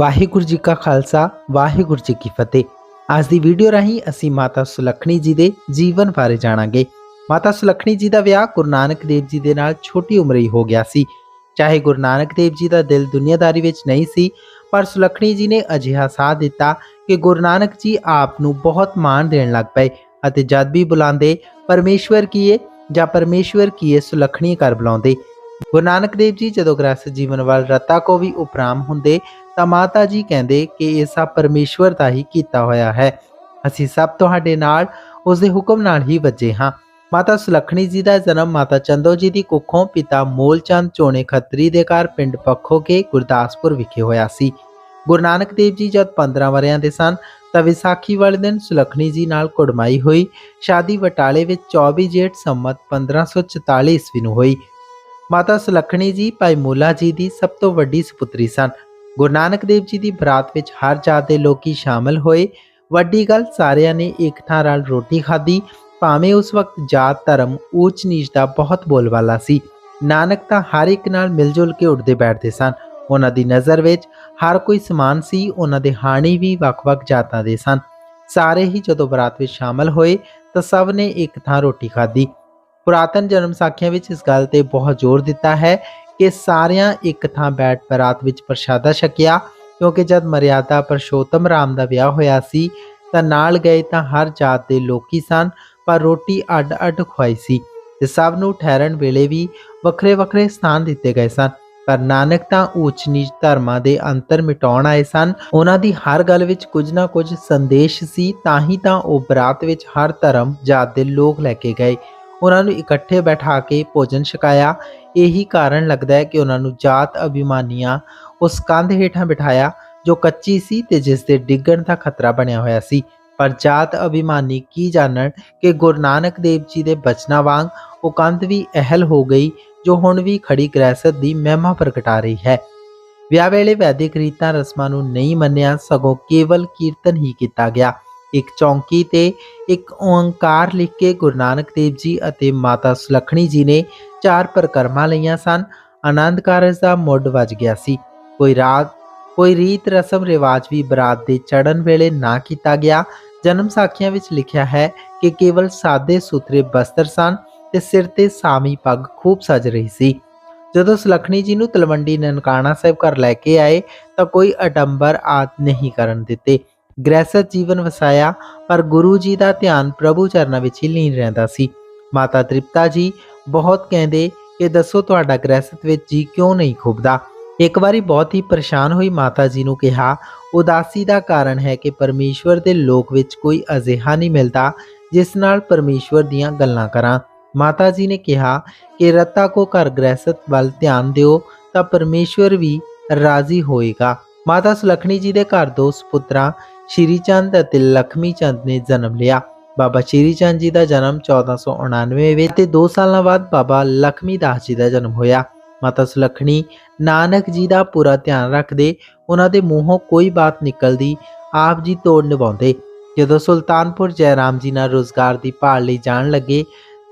ਵਾਹਿਗੁਰੂ ਜੀ ਕਾ ਖਾਲਸਾ, ਵਾਹਿਗੁਰੂ ਜੀ ਕੀ ਫਤਿਹ। ਅੱਜ ਦੀ ਵੀਡੀਓ ਰਾਹੀਂ ਅਸੀਂ ਮਾਤਾ ਸੁਲੱਖਣੀ ਜੀ ਦੇ ਜੀਵਨ ਬਾਰੇ ਜਾਣਾਂਗੇ। ਮਾਤਾ ਸੁਲੱਖਣੀ ਜੀ ਦਾ ਵਿਆਹ ਗੁਰੂ ਨਾਨਕ ਦੇਵ ਜੀ ਦੇ ਨਾਲ ਛੋਟੀ ਉਮਰ ਹੀ ਹੋ ਗਿਆ ਸੀ। ਚਾਹੇ ਗੁਰੂ ਨਾਨਕ ਦੇਵ ਜੀ ਦਾ ਦਿਲ ਦੁਨੀਆਦਾਰੀ ਵਿੱਚ ਨਹੀਂ ਸੀ, ਪਰ ਸੁਲੱਖਣੀ ਜੀ ਨੇ ਅਜਿਹਾ ਸਾਥ ਦਿੱਤਾ ਕਿ ਗੁਰੂ ਨਾਨਕ ਜੀ ਆਪ ਨੂੰ ਬਹੁਤ ਮਾਣ ਦੇਣ ਲੱਗ ਪਏ ਅਤੇ ਜਦ ਵੀ ਬੁਲਾਉਂਦੇ, ਪਰਮੇਸ਼ਵਰ ਕੀਏ ਜਾਂ ਪਰਮੇਸ਼ਵਰ ਕੀਏ ਸੁਲੱਖਣੀ ਕਰ ਬੁਲਾਉਂਦੇ। ਗੁਰੂ ਨਾਨਕ ਦੇਵ ਜੀ ਜਦੋਂ ਗ੍ਰਸਥ ਜੀਵਨ ਵੱਲ ਰਤਾ ਕੋ ਵੀ ਉਪਰਾਮ ਹੁੰਦੇ ਤਾਂ ਮਾਤਾ ਜੀ ਕਹਿੰਦੇ ਕਿ ਇਹ ਸਭ ਪਰਮੇਸ਼ਵਰ ਦਾ ਹੀ ਕੀਤਾ ਹੋਇਆ ਹੈ। ਅਸੀਂ ਸਭ ਤੁਹਾਡੇ ਨਾਲ ਉਸ ਦੇ ਹੁਕਮ ਨਾਲ ਹੀ ਵੱਜੇ ਹਾਂ। ਮਾਤਾ ਸੁਲੱਖਣੀ ਜੀ ਦਾ ਜਨਮ ਮਾਤਾ ਚੰਦੋ ਜੀ ਦੀ ਕੁੱਖੋਂ ਪਿਤਾ ਮੂਲਚੰਦ ਚੋਣੇ ਖੱਤਰੀ ਦੇ ਘਰ ਪਿੰਡ ਪੱਖੋ ਕੇ ਗੁਰਦਾਸਪੁਰ ਵਿਖੇ ਹੋਇਆ ਸੀ। ਗੁਰੂ ਨਾਨਕ ਦੇਵ ਜੀ ਜਦ 15 ਵਰਿਆਂ ਦੇ ਸਨ, ਤਾਂ ਵਿਸਾਖੀ ਵਾਲੇ ਦਿਨ ਸੁਲੱਖਣੀ ਜੀ ਨਾਲ ਕੁੜਮਾਈ ਹੋਈ। ਸ਼ਾਦੀ ਬਟਾਲੇ ਵਿੱਚ 24 ਜੇਠ ਸੰਮਤ 1544 ਈਸਵੀ ਨੂੰ ਹੋਈ। ਮਾਤਾ ਸੁਲੱਖਣੀ ਜੀ ਭਾਈ ਮੂਲਾ ਜੀ ਦੀ ਸਭ ਤੋਂ ਵੱਡੀ ਸੁਪੁੱਤਰੀ ਸਨ। ਗੁਰੂ ਨਾਨਕ ਦੇਵ ਜੀ ਦੀ ਬਰਾਤ ਵਿੱਚ ਹਰ ਜਾਤ ਦੇ ਲੋਕੀ ਸ਼ਾਮਲ ਹੋਏ। ਵੱਡੀ ਗੱਲ, ਸਾਰਿਆਂ ਨੇ ਇੱਕ ਥਾਂ ਨਾਲ ਰੋਟੀ ਖਾਧੀ। ਭਾਵੇਂ ਉਸ ਵਕਤ ਜਾਤ, ਧਰਮ, ਊਚ ਨੀਚ ਦਾ ਬਹੁਤ ਬੋਲਬਾਲਾ ਸੀ। ਨਾਨਕ ਤਾਂ ਹਰ ਇੱਕ ਨਾਲ ਮਿਲ ਜੁਲ ਕੇ ਉੱਠਦੇ ਬੈਠਦੇ ਸਨ। ਉਹਨਾਂ ਦੀ ਨਜ਼ਰ ਵਿੱਚ ਹਰ ਕੋਈ ਸਮਾਨ ਸੀ, ਉਹਨਾਂ ਦੇ ਹਾਣੀ ਵੀ ਵੱਖ-ਵੱਖ ਜਾਤਾਂ ਦੇ ਸਨ। ਸਾਰੇ ਹੀ ਜਦੋਂ ਬਰਾਤ ਵਿੱਚ ਸ਼ਾਮਲ ਹੋਏ, ਤਾਂ ਸਭ ਨੇ ਇੱਕ ਥਾਂ ਰੋਟੀ ਖਾਧੀ। ਪੁਰਾਤਨ ਜਨਮ ਸਾਖੀਆਂ ਵਿੱਚ ਇਸ ਗੱਲ ਤੇ ਬਹੁਤ ਜ਼ੋਰ ਦਿੱਤਾ ਹੈ ਕਿ ਸਾਰਿਆਂ ਇੱਕ ਥਾਂ ਬੈਠ ਬਰਾਤ ਵਿੱਚ ਪ੍ਰਸ਼ਾਦਾ ਛਕਿਆ, ਕਿਉਂਕਿ ਜਦ ਮਰਿਆਦਾ ਪਰਸ਼ੋਤਮ ਰਾਮ ਦਾ ਵਿਆਹ ਹੋਇਆ ਸੀ, ਤਾਂ ਨਾਲ ਗਏ ਤਾਂ ਹਰ ਜਾਤ ਦੇ ਲੋਕੀ ਸਨ, ਪਰ ਰੋਟੀ ਅੱਡ-ਅੱਡ ਖਵਾਈ ਸੀ ਤੇ ਸਭ ਨੂੰ ਠਹਿਰਨ ਵੇਲੇ ਵੀ ਵੱਖਰੇ-ਵੱਖਰੇ ਸਥਾਨ ਦਿੱਤੇ ਗਏ ਸਨ। ਪਰ ਨਾਨਕ ਤਾਂ ਉੱਚ ਨੀਚ ਧਰਮਾਂ ਦੇ ਅੰਤਰ ਮਿਟਾਉਣ ਆਏ ਸਨ। ਉਹਨਾਂ ਦੀ ਹਰ ਗੱਲ ਵਿੱਚ ਕੁਝ ਨਾ ਕੁਝ ਸੰਦੇਸ਼ ਸੀ, ਤਾਂ ਹੀ ਤਾਂ ਉਹ ਬਰਾਤ ਵਿੱਚ ਹਰ ਧਰਮ, ਜਾਤ ਦੇ ਲੋਕ ਲੈ ਕੇ ਗਏ। ਉਹਨਾਂ ਨੂੰ ਇਕੱਠੇ ਬਿਠਾ ਕੇ ਭੋਜਨ ਛਕਾਇਆ। ਇਹੀ ਕਾਰਨ ਲੱਗਦਾ ਹੈ ਕਿ ਉਹਨਾਂ ਨੂੰ ਜਾਤ ਅਭਿਮਾਨੀਆਂ ਉਸ ਕੰਧ ਹੇਠਾਂ ਬਿਠਾਇਆ, ਜੋ ਕੱਚੀ ਸੀ ਤੇ ਜਿਸ ਦੇ ਡਿੱਗਣ ਦਾ ਖਤਰਾ ਬਣਿਆ ਹੋਇਆ ਸੀ। ਪਰ ਜਾਤ ਅਭਿਮਾਨੀ ਕੀ ਜਾਣਨ ਕਿ ਗੁਰੂ ਨਾਨਕ ਦੇਵ ਜੀ ਦੇ ਬਚਨਾਂ ਵਾਂਗ ਉਹ ਕੰਧ ਵੀ ਅਹਿਲ ਹੋ ਗਈ, ਜੋ ਹੁਣ ਵੀ ਖੜੀ ਗ੍ਰਹਿਸਤ ਦੀ ਮਹਿਮਾ ਪ੍ਰਗਟਾ ਰਹੀ ਹੈ। ਵਿਆਹ ਵੇਲੇ ਵੈਦਿਕ ਰੀਤਾਂ ਰਸਮਾਂ ਨੂੰ ਨਹੀਂ ਮੰਨਿਆ, ਸਗੋਂ ਕੇਵਲ ਕੀਰਤਨ ਹੀ ਕੀਤਾ ਗਿਆ। ਇੱਕ ਚੌਂਕੀ ਤੇ ਇੱਕ ਓੰਕਾਰ ਲਿਖ ਕੇ ਗੁਰੂ ਨਾਨਕ ਦੇਵ ਜੀ ਅਤੇ ਮਾਤਾ ਸੁਲੱਖਣੀ ਜੀ ਨੇ ਚਾਰ ਪ੍ਰਕਰਮਾਂ ਲਈਆਂ ਸਨ। ਆਨੰਦ ਕਾਰਜ ਦਾ ਮੁੱਢ ਵੱਜ ਗਿਆ ਸੀ। ਕੋਈ ਰਾਤ ਕੋਈ ਰੀਤ ਰਸਮ ਰਿਵਾਜ ਵੀ ਬਰਾਤ ਦੇ ਚੜਨ ਵੇਲੇ ਨਾ ਕੀਤਾ ਗਿਆ। ਜਨਮ ਸਾਖੀਆਂ ਵਿੱਚ ਲਿਖਿਆ ਹੈ ਕਿ ਕੇਵਲ ਸਾਦੇ ਸੁਥਰੇ ਬਸਤਰ ਸਨ ਤੇ ਸਿਰ ਤੇ ਸਾਮੀ ਪੱਗ ਖੂਬ ਸਜ ਰਹੀ ਸੀ। ਜਦੋਂ ਸੁਲੱਖਣੀ ਜੀ ਨੂੰ ਤਲਵੰਡੀ ਨਨਕਾਣਾ ਸਾਹਿਬ ਘਰ ਲੈ ਕੇ ਆਏ ਤਾਂ ਕੋਈ ਅਡੰਬਰ ਆਦ ਨਹੀਂ ਕਰਨ ਦਿੱਤੇ। ਗ੍ਰਹਿਸਤ ਜੀਵਨ ਵਸਾਇਆ, ਪਰ ਗੁਰੂ ਜੀ ਦਾ ਧਿਆਨ ਪ੍ਰਭੂ ਚਰਨਾਂ ਵਿੱਚ ਹੀ ਲੀਨ ਰਹਿੰਦਾ ਸੀ। ਮਾਤਾ ਤ੍ਰਿਪਤਾ ਜੀ ਬਹੁਤ ਕਹਿੰਦੇ ਕਿ ਦੱਸੋ ਤੁਹਾਡਾ ਗ੍ਰਹਿਸਤ ਵਿੱਚ ਜੀ ਕਿਉਂ ਨਹੀਂ ਖੁੱਬਦਾ ਇੱਕ ਵਾਰੀ ਬਹੁਤ ਹੀ ਪਰੇਸ਼ਾਨ ਹੋਈ ਮਾਤਾ ਜੀ ਨੂੰ ਕਿਹਾ, ਉਦਾਸੀ ਦਾ ਕਾਰਨ ਹੈ ਕਿ ਪਰਮੇਸ਼ਵਰ ਦੇ ਲੋਕ ਵਿੱਚ ਕੋਈ ਅਜਿਹਾ ਨਹੀਂ ਮਿਲਦਾ, ਜਿਸ ਨਾਲ ਪਰਮੇਸ਼ਵਰ ਦੀਆਂ ਗੱਲਾਂ ਕਰਾਂ। ਮਾਤਾ ਜੀ ਨੇ ਕਿਹਾ ਕਿ ਰਤਾ ਕੋ ਘਰ ਗ੍ਰਹਿਸਤ ਵੱਲ ਧਿਆਨ ਦਿਓ, ਤਾਂ ਪਰਮੇਸ਼ਵਰ ਵੀ ਰਾਜ਼ੀ ਹੋਏਗਾ। ਮਾਤਾ ਸੁਲੱਖਣੀ ਜੀ ਦੇ ਘਰ ਦੋ ਸੁਪੁੱਤਰਾਂ, ਸ਼੍ਰੀ ਚੰਦ ਅਤੇ ਲਖਮੀ ਚੰਦ ਨੇ ਜਨਮ ਲਿਆ। ਬਾਬਾ ਸ਼੍ਰੀ ਚੰਦ ਜੀ ਦਾ ਜਨਮ 1499 ਵਿੱਚ ਤੇ 2 ਸਾਲਾਂ ਬਾਅਦ ਬਾਬਾ ਲਖਮੀ ਦਾਸ ਜੀ ਦਾ ਜਨਮ ਹੋਇਆ। ਮਾਤਾ ਸੁਲੱਖਣੀ, ਨਾਨਕ ਜੀ ਦਾ ਪੂਰਾ ਧਿਆਨ ਰੱਖਦੇ, ਉਹਨਾਂ ਦੇ ਮੂੰਹੋਂ ਕੋਈ ਬਾਤ ਨਿਕਲਦੀ, ਆਪ ਜੀ ਤੋੜ ਨਿਭਾਉਂਦੇ। ਜਦੋਂ ਸੁਲਤਾਨਪੁਰ ਜੈਰਾਮ ਜੀ ਨਾਲ ਰੋਜ਼ਗਾਰ ਦੀ ਭਾਲ ਲਈ ਜਾਣ ਲੱਗੇ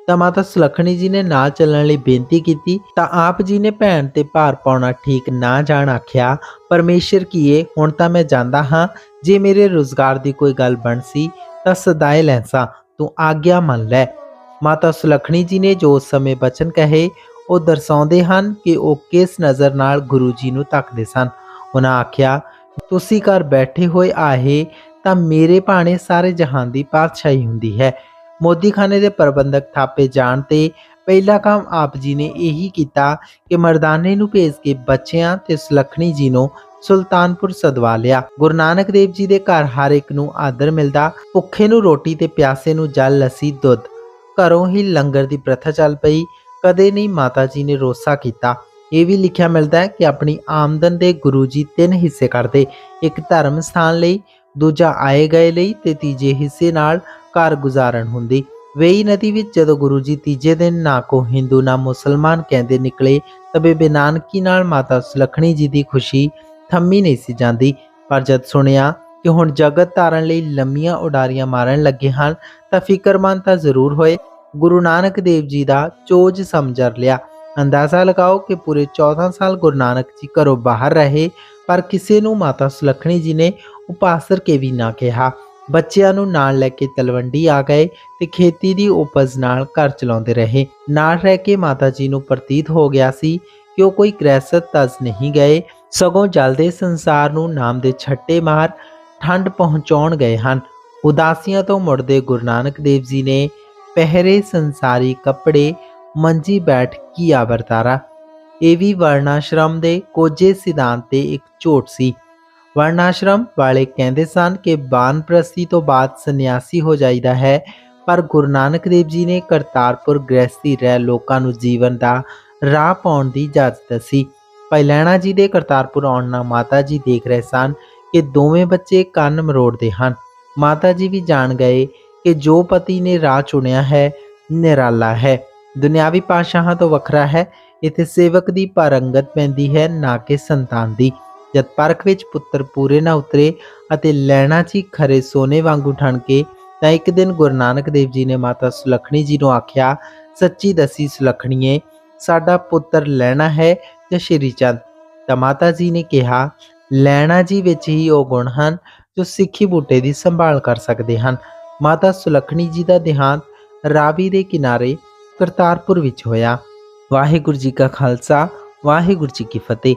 ਤਾਂ ਮਾਤਾ ਸੁਲੱਖਣੀ ਜੀ ਨੇ ਨਾਲ ਚੱਲਣ ਲਈ ਬੇਨਤੀ ਕੀਤੀ, ਤਾਂ ਆਪ ਜੀ ਨੇ ਭੈਣ ਤੇ ਭਾਰ ਪਾਉਣਾ ਠੀਕ ਨਾ ਜਾਣ ਆਖਿਆ, ਪਰਮੇਸ਼ਰ ਕੀਏ, ਹੁਣ ਤਾਂ ਮੈਂ ਜਾਂਦਾ ਹਾਂ, ਜੇ ਮੇਰੇ ਰੋਜ਼ਗਾਰ ਦੀ ਕੋਈ ਗੱਲ ਬਣ ਸੀ ਤਾਂ ਸਦਾਏ ਲੈਂਸਾ, ਤੂੰ ਆਗਿਆ ਮੰਨ ਲੈ। ਮਾਤਾ ਸੁਲੱਖਣੀ ਜੀ ਨੇ ਜੋ ਉਸ ਸਮੇਂ ਬਚਨ ਕਹੇ, ਉਹ ਦਰਸਾਉਂਦੇ ਹਨ ਕਿ ਉਹ ਕਿਸ ਨਜ਼ਰ ਨਾਲ ਗੁਰੂ ਜੀ ਨੂੰ ਤੱਕਦੇ ਸਨ। ਉਹਨਾਂ ਆਖਿਆ, ਤੁਸੀਂ ਘਰ ਬੈਠੇ ਹੋਏ ਆਹੇ, ਤਾਂ ਮੇਰੇ ਭਾਣੇ ਸਾਰੇ ਜਹਾਨ ਦੀ ਪਾਤਸ਼ਾਹੀ ਹੁੰਦੀ ਹੈ। ਮੋਦੀਖਾਨੇ ਦੇ ਪ੍ਰਬੰਧਕ ਥਾਪੇ ਜਾਣ ਤੇ ਪਹਿਲਾ ਕੰਮ ਆਪ ਜੀ ਨੇ ਇਹੀ ਕੀਤਾ ਕਿ ਮਰਦਾਨੇ ਨੂੰ ਭੇਜ ਕੇ ਬੱਚਿਆਂ ਤੇ ਸੁਲੱਖਣੀ ਜੀ ਨੂੰ ਸੁਲਤਾਨਪੁਰ ਸਦਵਾ ਲਿਆ। ਗੁਰੂ ਨਾਨਕ ਦੇਵ ਜੀ ਦੇ ਘਰ ਹਰ ਇੱਕ ਨੂੰ ਆਦਰ ਮਿਲਦਾ। ਭੁੱਖੇ ਨੂੰ ਰੋਟੀ ਤੇ ਪਿਆਸੇ ਨੂੰ ਜਲ, ਲੱਸੀ, ਦੁੱਧ। ਘਰੋਂ ਹੀ ਲੰਗਰ ਦੀ ਪ੍ਰਥਾ ਚੱਲ ਪਈ। ਕਦੇ ਨਹੀਂ ਮਾਤਾ ਜੀ ਨੇ ਰੋਸਾ ਕੀਤਾ। ਇਹ ਵੀ ਲਿਖਿਆ ਮਿਲਦਾ ਹੈ ਕਿ ਆਪਣੀ ਆਮਦਨ ਦੇ ਗੁਰੂ ਜੀ ਤਿੰਨ ਹਿੱਸੇ ਕਰਦੇ। ਇੱਕ ਧਰਮ ਸਥਾਨ ਲਈ, ਦੂਜਾ ਆਏ ਗਏ ਲਈ ਤੇ ਤੀਜੇ ਹਿੱਸੇ ਨਾਲ ਘਰ ਗੁਜ਼ਾਰਨ ਹੁੰਦੀ। ਵੇਈ ਨਦੀ ਵਿੱਚ ਜਦੋਂ ਗੁਰੂ ਜੀ ਤੀਜੇ ਦਿਨ ਨਾ ਕੋ ਹਿੰਦੂ ਨਾ ਮੁਸਲਮਾਨ ਕਹਿੰਦੇ ਨਿਕਲੇ, ਤਾਂ ਬੇਬੇ ਨਾਨਕੀ ਨਾਲ ਮਾਤਾ ਸੁਲੱਖਣੀ ਜੀ ਦੀ ਖੁਸ਼ੀ ਥੰਮੀ ਨਹੀਂ ਸੀ ਜਾਂਦੀ। ਪਰ ਜਦ ਸੁਣਿਆ ਕਿ ਹੁਣ ਜਗਤ ਧਾਰਨ ਲਈ ਲੰਮੀਆਂ ਉਡਾਰੀਆਂ ਮਾਰਨ ਲੱਗੇ ਹਨ, ਤਾਂ ਫਿਕਰਮੰਦ ਤਾਂ ਜ਼ਰੂਰ ਹੋਏ। ਗੁਰੂ ਨਾਨਕ ਦੇਵ ਜੀ ਦਾ ਚੋਜ ਸਮਝਰ ਲਿਆ। ਅੰਦਾਜ਼ਾ ਲਗਾਓ ਕਿ ਪੂਰੇ 14 ਸਾਲ ਗੁਰੂ ਨਾਨਕ ਜੀ ਘਰੋਂ ਬਾਹਰ ਰਹੇ, ਪਰ ਕਿਸੇ ਨੂੰ ਮਾਤਾ ਸੁਲੱਖਣੀ ਜੀ ਨੇ ਉਪਾਸਰ ਕੇ ਵੀ ਨਾ ਕਿਹਾ। ਬੱਚਿਆਂ ਨੂੰ ਨਾਲ ਲੈ ਕੇ ਤਲਵੰਡੀ ਆ ਗਏ ਤੇ ਖੇਤੀ ਦੀ ਉਪਜ ਨਾਲ ਘਰ ਚਲਾਉਂਦੇ ਰਹੇ। ਨਾਲ ਰਹਿ ਕੇ ਮਾਤਾ ਜੀ ਨੂੰ ਪ੍ਰਤੀਤ ਹੋ ਗਿਆ ਸੀ ਕਿ ਉਹ ਕੋਈ ਗ੍ਰਹਿਸਤ ਤਜ ਨਹੀਂ ਗਏ। ਸਗੋਂ ਜਲਦੇ ਸੰਸਾਰ ਨੂੰ ਨਾਮ ਦੇ ਛੱਟੇ ਮਾਰ ਠੰਡ ਪਹੁੰਚਾਉਣ ਗਏ ਹਨ। ਉਦਾਸੀਆਂ ਤੋਂ ਮੁੜਦੇ ਗੁਰੂ ਨਾਨਕ ਦੇਵ ਜੀ ਨੇ ਪਹਿਰੇ ਸੰਸਾਰੀ ਕੱਪੜੇ, ਮੰਜੀ ਬੈਠ ਕੀਆ ਵਰਤਾਰਾ। ਇਹ ਵੀ ਵਰਨਾਸ਼ਰਮ ਦੇ ਕੋਝੇ ਸਿਧਾਂਤ ਤੇ ਇੱਕ ਝੋਟ ਸੀ। ਵਰਨਾਸ਼ਰਮ ਵਾਲੇ ਕਹਿੰਦੇ ਸਨ ਕਿ ਬਾਨਪ੍ਰਸਤੀ ਤੋਂ ਬਾਅਦ ਸੰਨਿਆਸੀ ਹੋ ਜਾਈਦਾ ਹੈ, ਪਰ ਗੁਰੂ ਨਾਨਕ ਦੇਵ ਜੀ ਨੇ ਕਰਤਾਰਪੁਰ ਗ੍ਰਸਤੀ ਰਹਿ ਲੋਕਾਂ ਨੂੰ ਜੀਵਨ ਦਾ ਰਾਹ ਪਾਉਣ ਦੀ ਇਜਾਜ਼ਤ ਦਿੱਤੀ ਭਾਈ ਜੀ ਦੇ ਕਰਤਾਰਪੁਰ ਆਉਣ ਨਾਲ ਮਾਤਾ ਜੀ ਦੇਖ ਰਹੇ ਸਨ ਕਿ ਦੋਵੇਂ ਬੱਚੇ ਕੰਨ ਮਰੋੜਦੇ ਹਨ। ਮਾਤਾ ਜੀ ਵੀ ਜਾਣ ਗਏ ਕਿ ਜੋ ਪਤੀ ਨੇ ਰਾਹ ਚੁਣਿਆ ਹੈ, ਨਿਰਾਲਾ ਹੈ। ਦੁਨਿਆਵੀ ਪਾਸ਼ਾਹਾਂ ਤੋਂ ਵੱਖਰਾ ਹੈ, ਇਥੇ ਸੇਵਕ ਦੀ ਪਾਰੰਗਤ ਪੈਂਦੀ ਹੈ, ਨਾ ਕਿ ਸੰਤਾਨ ਦੀ। ਜਦ ਪਰਖ ਵਿੱਚ ਪੁੱਤਰ ਪੂਰੇ ਨਾ ਉਤਰੇ ਅਤੇ ਲੈਣਾ ਜੀ ਖਰੇ ਸੋਨੇ ਵਾਂਗੂ ਠਣਕੇ ਤਾਂ ਇੱਕ ਦਿਨ ਗੁਰੂ ਨਾਨਕ ਦੇਵ ਜੀ ਨੇ ਮਾਤਾ ਸੁਲੱਖਣੀ ਜੀ ਨੂੰ ਆਖਿਆ, ਸੱਚੀ ਦਸੀ ਸੁਲੱਖਣੀਏ, ਸਾਡਾ ਪੁੱਤਰ ਲੈਣਾ ਹੈ ਜਾਂ ਸ਼੍ਰੀ ਚੰਦ? ਤਾਂ ਮਾਤਾ ਜੀ ਨੇ ਕਿਹਾ, ਲੈਣਾ ਜੀ ਵਿੱਚ ਹੀ ਉਹ ਗੁਣ ਹਨ ਜੋ ਸਿੱਖੀ ਬੂਟੇ ਦੀ ਸੰਭਾਲ ਕਰ ਸਕਦੇ ਹਨ। ਮਾਤਾ ਸੁਲੱਖਣੀ ਜੀ ਦਾ ਦੇਹਾਂਤ ਰਾਵੀ ਦੇ ਕਿਨਾਰੇ ਕਰਤਾਰਪੁਰ ਵਿੱਚ ਹੋਇਆ। ਵਾਹਿਗੁਰੂ ਜੀ ਕਾ ਖਾਲਸਾ, ਵਾਹਿਗੁਰੂ ਜੀ ਕੀ ਫਤਿਹ।